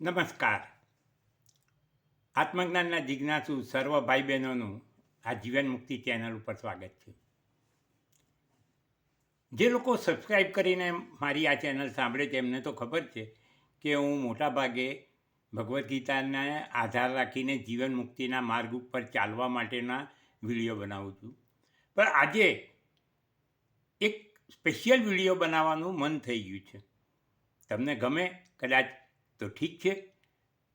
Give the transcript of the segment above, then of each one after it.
નમસ્કાર. આત્મજ્ઞાનના જિજ્ઞાસુ સર્વ ભાઈ બહેનોનું આ જીવન મુક્તિ ચેનલ ઉપર સ્વાગત છે. જે લોકો સબસ્ક્રાઈબ કરીને મારી આ ચેનલ સાંભળે છે, એમને તો ખબર છે કે હું મોટા ભાગે ભગવદ્ ગીતાને આધાર રાખીને જીવન મુક્તિના માર્ગ ઉપર ચાલવા માટેના વીડિયો બનાવું છું. પણ આજે એક સ્પેશિયલ વીડિયો બનાવવાનું મન થઈ ગયું છે. તમને ગમે કદાચ તો ઠીક છે.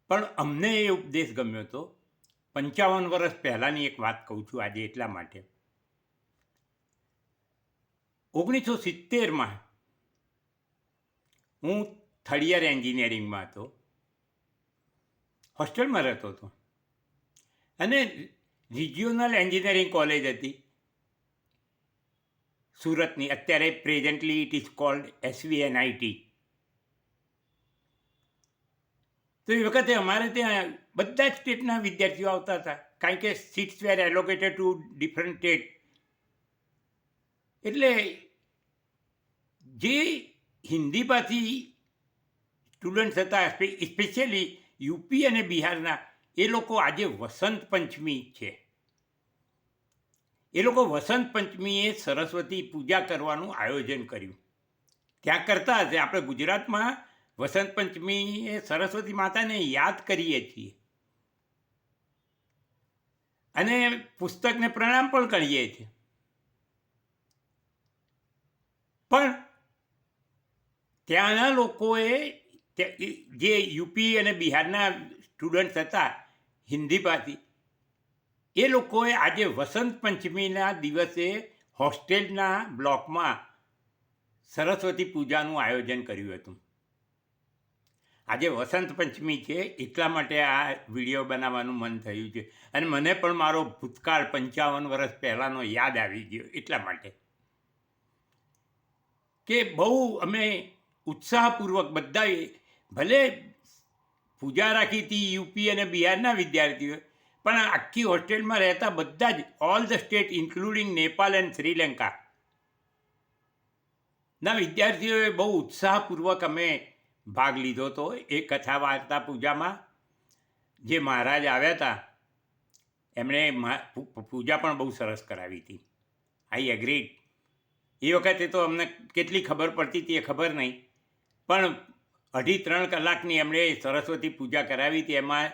પણ અમને એ ઉપદેશ ગમ્યો હતો પંચાવન વર્ષ પહેલાંની એક વાત કહું છું આજે એટલા માટે. ઓગણીસો સિત્તેરમાં હું થર્ડ યર એન્જિનિયરિંગમાં હતો. હોસ્ટેલમાં રહેતો હતો. અને રિજિયોનલ એન્જિનિયરિંગ કોલેજ હતી. સુરતની. અત્યારે presently it is called SVNIT તો એ વખતે અમારે ત્યાં બધા જ સ્ટેટના વિદ્યાર્થીઓ આવતા હતા. કારણ કે seats were allocated to different state એટલે જે હિન્દીમાંથી સ્ટુડન્ટ્સ હતા સ્પેશિયલી યુપી અને બિહારના, એ લોકો આજે વસંત પંચમી છે. એ લોકો વસંત પંચમીએ સરસ્વતી પૂજા કરવાનું આયોજન કર્યું. ત્યાં કરતા હશે આપણે ગુજરાતમાં વસંત પંચમી એ સરસ્વતી માતાને યાદ કરીએ છીએ. અને પુસ્તકને પ્રણામ પણ કરીએ છીએ. પણ ત્યાંના લોકોએ જે યુપી અને બિહારના સ્ટુડન્ટ્સ હતા, હિન્દીમાંથી, એ લોકોએ આજે વસંત પંચમીના દિવસે હોસ્ટેલના બ્લોકમાં સરસ્વતી પૂજાનું આયોજન કર્યું હતું. આજે વસંત પંચમી છે, એટલા માટે આ વીડિયો બનાવવાનું મન થયું છે. અને મને પણ મારો ભૂતકાળ પંચાવન વર્ષ પહેલાંનો યાદ આવી ગયો, એટલા માટે. કે બહુ અમે ઉત્સાહપૂર્વક બધાએ, ભલે પૂજા રાખી હતી યુપી અને બિહારના વિદ્યાર્થીઓ, પણ આખી હોસ્ટેલમાં રહેતા બધા જ, all the state including Nepal and Sri Lanka. ના વિદ્યાર્થીઓએ બહુ ઉત્સાહપૂર્વક અમે ભાગ લીધો હતો એ કથા વાર્તા પૂજામાં જે મહારાજ આવ્યા હતા, એમણે પૂજા પણ બહુ સરસ કરાવી હતી. આઈ એગ્રીડ. એ વખતે તો અમને કેટલી ખબર પડતી હતી એ ખબર નહીં, પણ અઢી ત્રણ કલાકની એમણે સરસ્વતી પૂજા કરાવી હતી, એમાં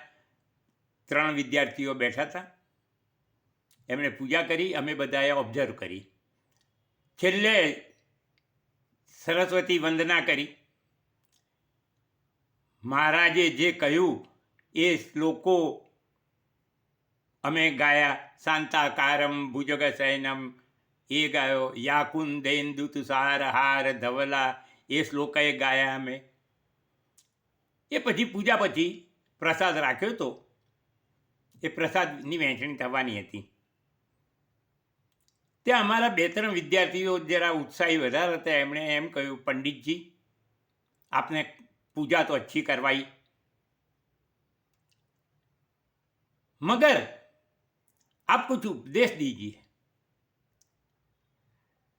ત્રણ વિદ્યાર્થીઓ બેઠા હતા. એમણે પૂજા કરી, અમે બધાએ ઓબ્ઝર્વ કરી. છેલ્લે સરસ્વતી વંદના કરી. મહારાજે જે કહ્યું, એ શ્લોકો અમે ગાયા. શાંતાકારમ સૈનમ એ ગાયો. યાકુંદેન્દુ દુતુસાર હાર ધવલા. એ શ્લોકએ ગાયા અમે. એ પછી પૂજા પછી પ્રસાદ રાખ્યો હતો એ પ્રસાદની વહેંચણી થવાની હતી. ત્યાં અમારા બે ત્રણ વિદ્યાર્થીઓ જરા ઉત્સાહી વધારે હતા. એમણે એમ કહ્યું, પંડિતજી, આપને पूजा तो अच्छी करवाई मगर आप कुछ उपदेश दीजिए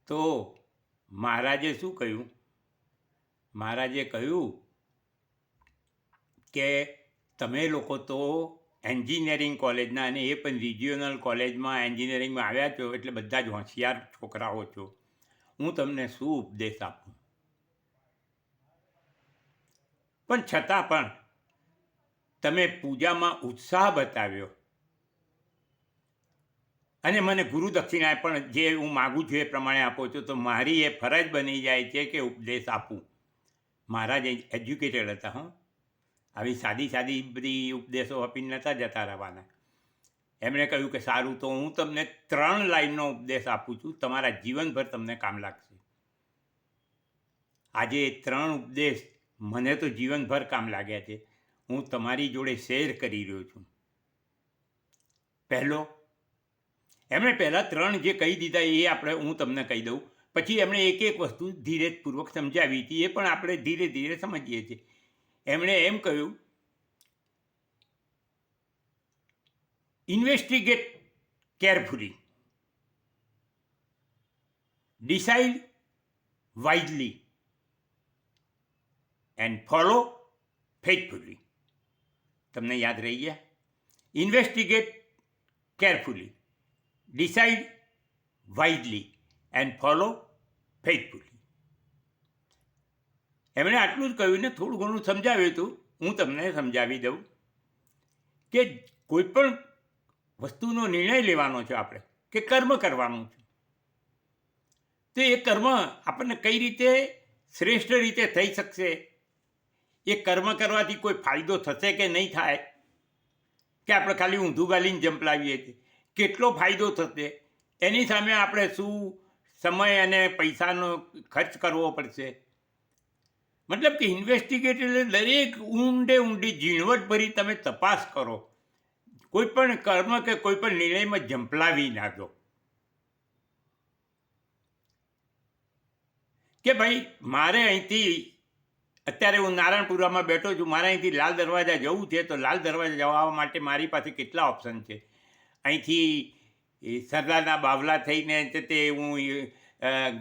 તો મહારાજે શું કહ્યું મહારાજે કહ્યું કે તમે લોકો તો એન્જિનિયરિંગ કોલેજના અને એ પણ રિજિયોનલ કોલેજમાં એન્જિનિયરિંગમાં આવ્યા છો એટલે બધા જ હોશિયાર છોકરાઓ છો હું તમને શું ઉપદેશ આપું પણ છતાં પણ તમે પૂજામાં ઉત્સાહ બતાવ્યો. અને મને ગુરુ દક્ષિણા પણ જે હું માગું છું એ પ્રમાણે આપો છો, તો મારી એ ફરજ બની જાય છે કે ઉપદેશ આપું. મહારાજ એજ્યુકેટેડ હતા, હં. આવી સાદી સાદી બધી ઉપદેશો આપીને નહોતા જતા રહેવાના. એમણે કહ્યું કે સારું, તો હું તમને ત્રણ લાઈનનો ઉપદેશ આપું છું. તમારા જીવનભર તમને કામ લાગશે. આજે એ ત્રણ ઉપદેશ મને તો જીવનભર કામ લાગ્યા છે. હું તમારી જોડે શેર કરી રહ્યો છું. પહેલો, એમણે પહેલાં ત્રણ જે કહી દીધા એ આપણે હું તમને કહી દઉં. પછી એમણે એક એક વસ્તુ ધીરેપૂર્વક સમજાવી હતી, એ પણ આપણે ધીરે ધીરે સમજીએ છીએ. એમણે એમ કહ્યું investigate carefully decide wisely and follow faithfully તમને યાદ રહી ગયા? Investigate carefully decide widely and follow faithfully એમણે આટલું જ કહ્યું ને થોડું ઘણું સમજાવ્યું હતું. હું તમને સમજાવી દઉં કે કોઈ પણ વસ્તુનો નિર્ણય લેવાનો છે આપણે, કે કર્મ કરવાનું છે, તો એ કર્મ આપણને કઈ રીતે શ્રેષ્ઠ રીતે થઈ શકશે? એ કર્મ કરવાથી કોઈ ફાયદો થશે કે નહીં થાય? કે આપણે ખાલી ઊંધું ગાલીને જંપલાવીએ છીએ? કેટલો ફાયદો થશે? એની સામે આપણે શું સમય અને પૈસાનો ખર્ચ કરવો પડશે? મતલબ કે ઇન્વેસ્ટિગેટ એટલે દરેક ઊંડે ઊંડી ઝીણવટભરી તમે તપાસ કરો. કોઈ પણ કર્મ કે કોઈ પણ નિર્ણયમાં જંપલાવી ના દો. કે ભાઈ, મારે અહીંથી અત્યારે હું નારાયણપુરામાં બેઠો છું. મારે અહીંથી લાલ દરવાજા જવું છે, તો લાલ દરવાજા જવા માટે મારી પાસે કેટલા ઓપ્શન છે? અહીંથી સરદારના બાવલા થઈને તે હું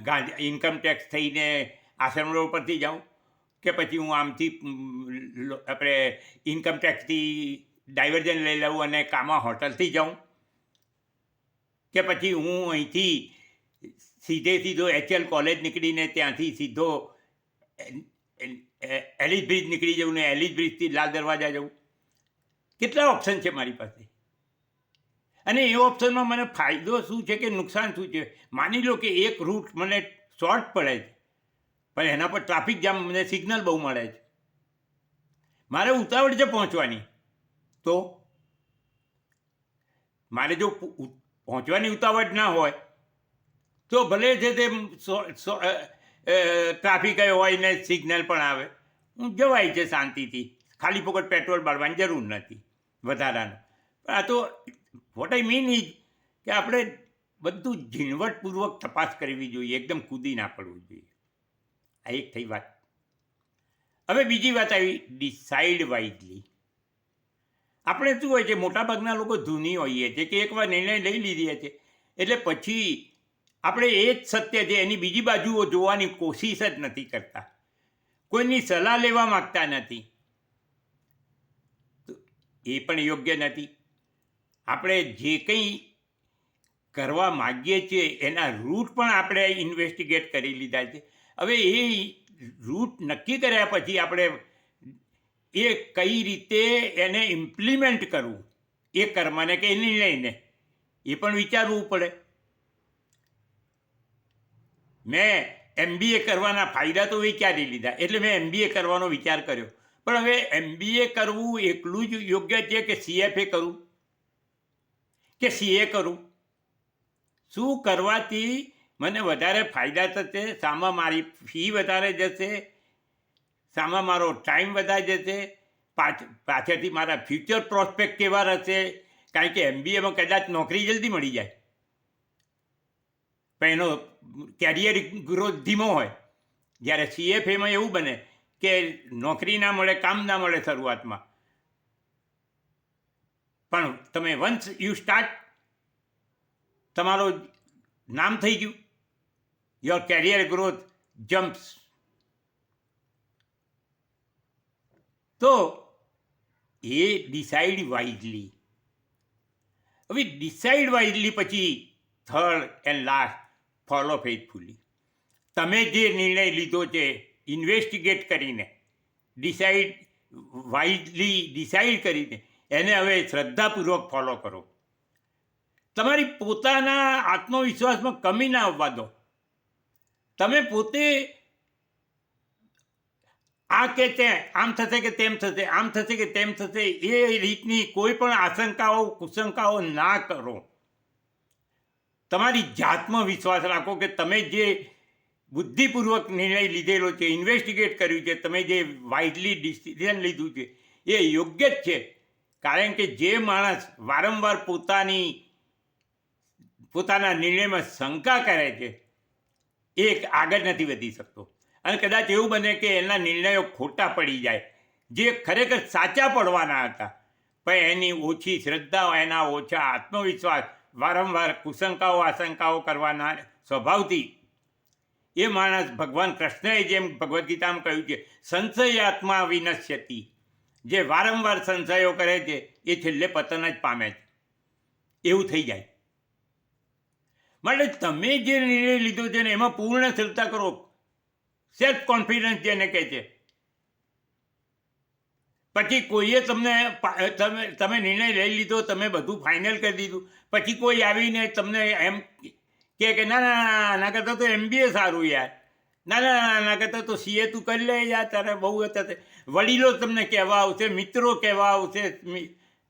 ગાંધી ઇન્કમ ટેક્સ થઈને આશ્રમ રોડ પરથી જાઉં કે પછી હું આમથી આપણે ઇન્કમટેક્સથી ડાયવર્જન લઈ લઉં અને કામા હોટલથી જાઉં કે પછી હું અહીંથી સીધે સીધો એચએલ કોલેજ નીકળીને ત્યાંથી સીધો એ- એલિસ બ્રિજ નીકળી જવું ને એલિસ બ્રિજથી લાલ દરવાજા જવું. કેટલા ઓપ્શન છે મારી પાસે? અને એ ઓપ્શનમાં મને ફાયદો શું છે કે નુકસાન શું છે? માની લો કે એક રૂટ મને શોર્ટ પડે છે, પણ એના પર ટ્રાફિક જામ મને સિગ્નલ બહુ મળે છે. મારે ઉતાવળ છે પહોંચવાની. તો? મારે જો પહોંચવાની ઉતાવળ ના હોય, તો ભલે છે તે ટ્રાફિક હોય ને સિગ્નલ પણ આવે. હું જવાય છે શાંતિથી. ખાલી ફોકટ પેટ્રોલ બાળવાની જરૂર નથી વધારાનું. પણ આ તો વોટ આઈ મીન ઇઝ કે આપણે બધું ઝીણવટપૂર્વક તપાસ કરવી જોઈએ. એકદમ કૂદી ના પડવું જોઈએ. આ એક થઈ વાત. હવે બીજી વાત આવી ડિસાઇડ વાઇઝલી આપણે શું હોય છે, મોટાભાગના લોકો ધૂની હોઈએ છીએ કે એકવાર નિર્ણય લઈ લીધી છે. એટલે પછી આપણે એ જ સત્ય છે, એની બીજી બાજુઓ જોવાની કોશિશ જ નથી કરતા. કોઈની સલાહ લેવા માગતા નથી. તો એ પણ યોગ્ય નથી. આપણે જે કંઈ કરવા માગીએ છીએ, એના રૂટ પણ આપણે ઇન્વેસ્ટિગેટ કરી લીધા છે. હવે એ રૂટ નક્કી કર્યા પછી આપણે એ કઈ રીતે એને ઇમ્પ્લિમેન્ટ કરવું? એ કર્મને કે નિર્ણયને એ પણ વિચારવું પડે. મેં એમબીએ કરવાના ફાયદા તો વિચારી લીધા. એટલે મેં એમબીએ કરવાનો વિચાર કર્યો. પણ હવે એમબીએ કરવું એકલું જ યોગ્ય છે કે સીએફએ કરવું કે સીએ કરું? શું કરવાથી મને વધારે ફાયદા થશે? સામાં મારી ફી વધારે જશે? સામાં મારો ટાઈમ વધારે જશે? પાછ, પાછળથી મારા ફ્યુચર પ્રોસ્પેક્ટ કેવા રહેશે? કારણ કે એમબીએમાં કદાચ નોકરી જલ્દી મળી જાય. એનો કેરિયર ગ્રોથ ધીમો હોય, જ્યારે સીએફએમાં એવું બને કે નોકરી ના મળે, કામ ના મળે શરૂઆતમાં. પણ તમે વન્સ યુ સ્ટાર્ટ, તમારું નામ થઈ ગયું, યોર કેરિયર ગ્રોથ જમ્પ્સ. તો એ ડિસાઇડ વાઇઝલી. હવે ડિસાઇડ વાઇઝલી પછી third and last follow faithfully તમે જે નિર્ણય લીધો છે ઇન્વેસ્ટિગેટ કરીને ડિસાઇડ વાઇઝલી ડિસાઇડ કરીને, એને હવે શ્રદ્ધાપૂર્વક ફોલો કરો. તમારી પોતાના આત્મવિશ્વાસમાં કમી ના આવવા દો. તમે પોતે આ કે તે, આમ થશે કે તેમ થશે, આમ થશે કે તેમ થશે, એ રીતની કોઈ પણ આશંકાઓ, કુશંકાઓ ના કરો. તમારી જાતમાં વિશ્વાસ રાખો કે તમે જે બુદ્ધિપૂર્વક નિર્ણય લીધેલો છે ઇન્વેસ્ટિગેટ કર્યું છે, તમે જે વાઇડલી ડિસિઝન લીધું છે, એ યોગ્ય જ છે. કારણ કે જે માણસ વારંવાર પોતાની, પોતાના નિર્ણયમાં શંકા કરે છે, એ આગળ નથી વધી શકતો. અને કદાચ એવું બને કે એના નિર્ણયો ખોટા પડી જાય, જે ખરેખર સાચા પડવાના હતા. પણ એની ઓછી શ્રદ્ધા, એના ઓછા આત્મવિશ્વાસ વારંવાર કુશંકાઓ, આશંકાઓ કરવાના સ્વભાવથી એ માણસ ભગવાન કૃષ્ણએ જેમ ભગવદ્ ગીતામાં કહ્યું છે, સંશય આત્મા વિનશ્યતિ. જે વારંવાર સંશયો કરે છે, એ છેલ્લે પતન જ પામે છે. એવું થઈ જાય. માટે તમે જે નિર્ણય લીધો છે ને, એમાં પૂર્ણ શ્રદ્ધા કરો. સેલ્ફ કોન્ફિડન્સ જેને કહે છે. પછી કોઈએ તમને તમે તમે નિર્ણય લઈ લીધો, તમે બધું ફાઇનલ કરી દીધું. પછી કોઈ આવીને તમને એમ કે કે, ના ના ના કરતાં તો એમબીએ સારું યાર. ના ના ના ના કરતાં તો સીએ તું કરી લે યાર, તારે બહુ અત્યારે વડીલો તમને કહેવા આવશે, મિત્રો કહેવા આવશે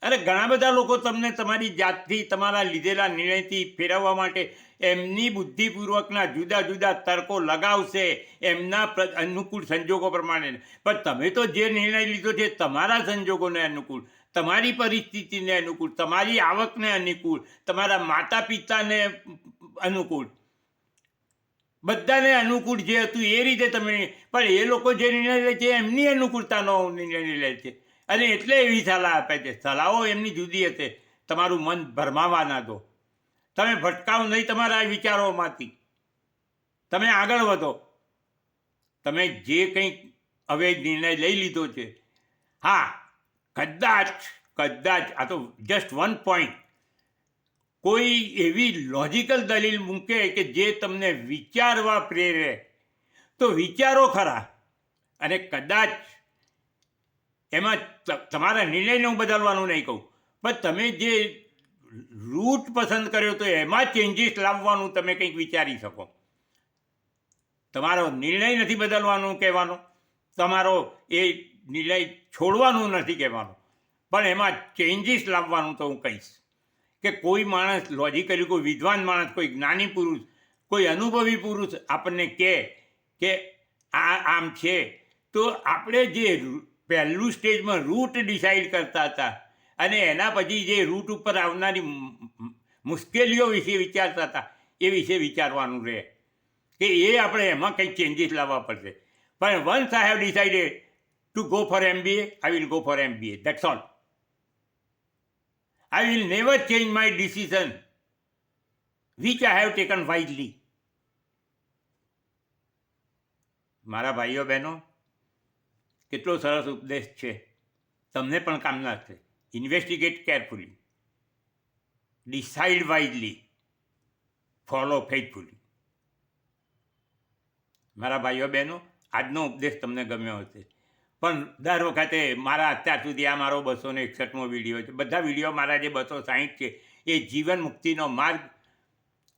અરે ઘણા બધા લોકો તમને તમારી જાતથી, તમારા લીધેલા નિર્ણયથી ફેરવવા માટે એમની બુદ્ધિપૂર્વકના જુદા જુદા તર્કો લગાવશે એમના અનુકૂળ સંજોગો પ્રમાણે. પણ તમે તો જે નિર્ણય લીધો છે તમારા સંજોગોને અનુકૂળ, તમારી પરિસ્થિતિને અનુકૂળ, તમારી આવકને અનુકૂળ, તમારા માતા પિતાને અનુકૂળ. બધાને અનુકૂળ જે હતું એ રીતે તમે, પણ એ લોકો જે નિર્ણય લે છે એમની અનુકૂળતાનો નિર્ણય લે છે. અને એટલે એવી સલાહ આપે છે. સલાહો એમની જુદી હશે. તમારું મન ભરમાવા ના દો. તમે ભટકાવ નહીં તમારા વિચારોમાંથી. તમે આગળ વધો. તમે જે કંઈક હવે નિર્ણય લઈ લીધો છે. હા, કદાચ કદાચ, આ તો જસ્ટ વન પોઈન્ટ કોઈ એવી લોજિકલ દલીલ મૂકે કે જે તમને વિચારવા પ્રેરે. તો વિચારો ખરા. અને કદાચ એમાં તમારા નિર્ણયને હું બદલવાનું નહીં કહું. પણ તમે જે રૂટ પસંદ કર્યો તો એમાં ચેન્જીસ લાવવાનું તમે કંઈક વિચારી શકો. તમારો નિર્ણય નથી બદલવાનું કહેવાનો. તમારો એ નિર્ણય છોડવાનું નથી કહેવાનો. પણ એમાં ચેન્જીસ લાવવાનું તો હું કહીશ કે કોઈ માણસ લોજિકલી કોઈ વિદ્વાન માણસ, કોઈ જ્ઞાની પુરુષ, કોઈ અનુભવી પુરુષ આપણને કહે કે આ આમ છે, તો આપણે જે પહેલું સ્ટેજમાં રૂટ ડિસાઈડ કરતા હતા અને એના પછી જે રૂટ ઉપર આવનારી મુશ્કેલીઓ વિશે વિચારતા હતા, એ વિશે વિચારવાનું રહે. કે એ આપણે એમાં કંઈક ચેન્જીસ લાવવા પડશે. પણ once I have decided to go for MBA I will go for MBA that's all I will never change my decision which I have taken wisely. મારા ભાઈઓ બહેનો, કેટલો સરસ ઉપદેશ છે. તમને પણ કામ લાગશે investigate carefully decide wisely follow faithfully મારા ભાઈઓ, બહેનો, આજનો ઉપદેશ તમને ગમ્યો હશે. પણ દર વખતે મારા અત્યાર સુધી આ મારો બસો ને એકસઠમો વીડિયો છે. બધા વીડિયો મારા જે બસો સાહીઠ છે, એ જીવન મુક્તિનો માર્ગ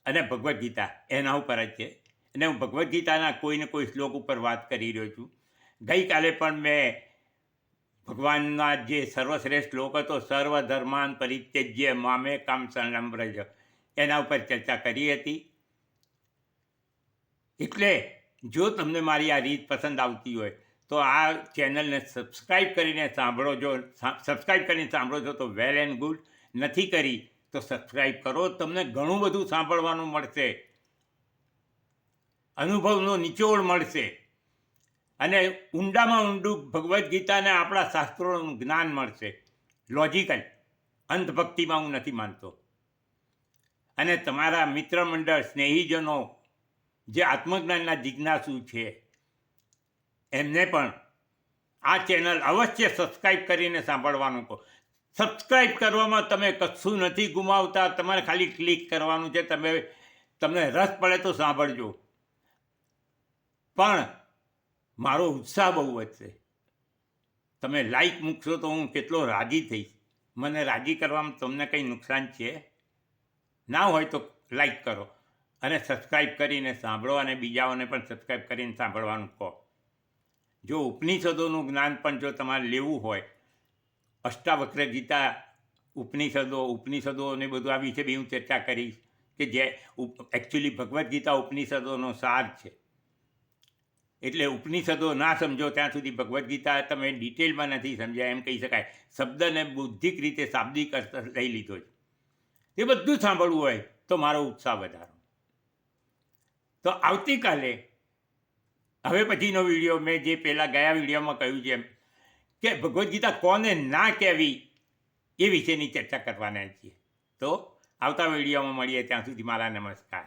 અને ભગવદ્ ગીતા એના ઉપર જ છે. અને હું ભગવદ્ ગીતાના કોઈને કોઈ શ્લોક ઉપર વાત કરી રહ્યો છું. ગઈકાલે પણ મેં ભગવાનના જે સર્વશ્રેષ્ઠ શ્લોક હતો સર્વ ધર્માન પરિત્યજ્ય મામે કામ વ્રજ એના ઉપર ચર્ચા કરી હતી. એટલે જો તમને મારી આ રીત પસંદ આવતી હોય, તો આ ચેનલને સબસ્ક્રાઈબ કરીને સાંભળો જો સબસ્ક્રાઈબ કરીને સાંભળો છો તો વેલ એન્ડ ગુડ. નથી કરી તો સબસ્ક્રાઈબ કરો. તમને ઘણું બધું સાંભળવાનું મળશે. અનુભવનો નિચોડ મળશે. અને ઊંડામાં ઊંડું ભગવદ્ ગીતાને આપણા શાસ્ત્રોનું જ્ઞાન મળશે. લોજિકલ અંધભક્તિમાં હું નથી માનતો. અને તમારા મિત્ર મંડળ, સ્નેહીજનો, જે આત્મજ્ઞાનના જિજ્ઞાસુ છે, એમને પણ આ ચેનલ અવશ્ય સબસ્ક્રાઈબ કરીને સાંભળવાનું કહો. સબસ્ક્રાઈબ કરવામાં તમે કશું નથી ગુમાવતા, તમારે ખાલી ક્લિક કરવાનું છે, તમે, તમને રસ પડે તો સાંભળજો. પણ મારો ઉત્સાહ બહુ વધશે. તમે લાઈક મૂકશો તો હું કેટલો રાજી થઈશ. મને રાજી કરવામાં તમને કંઈ નુકસાન છે? ના હોય તો લાઈક કરો અને સબસ્ક્રાઈબ કરીને સાંભળો અને બીજાઓને પણ સબસ્ક્રાઈબ કરીને સાંભળવાનું કહો. જો ઉપનિષદોનું જ્ઞાન પણ જો તમારે લેવું હોય, અષ્ટાવક્ર ગીતા ઉપનિષદો ઉપનિષદો અને બધું આ વિશે બી હું ચર્ચા કરીશ કે જે એકચ્યુઅલી ભગવદ્ ગીતા ઉપનિષદોનો સાર છે. એટલે ઉપનિષદો ના સમજો, ત્યાં સુધી ભગવદ્ ગીતા તમે ડિટેલમાં નથી સમજ્યા, એમ કહી શકાય. શબ્દને બુદ્ધિક રીતે શાબ્દિક અર્થ લઈ લીધો છે. તે બધું સાંભળવું હોય તો મારો ઉત્સાહ વધારો. તો આવતીકાલે, હવે પછીનો વીડિયો મેં જે પહેલાં ગયા વિડીયોમાં કહ્યું છે એમ, કે ભગવદ્ ગીતા કોને ના કહેવી એ વિશેની ચર્ચા કરવાના છીએ. તો આવતા વિડીયોમાં મળીએ, ત્યાં સુધી મારા નમસ્કાર.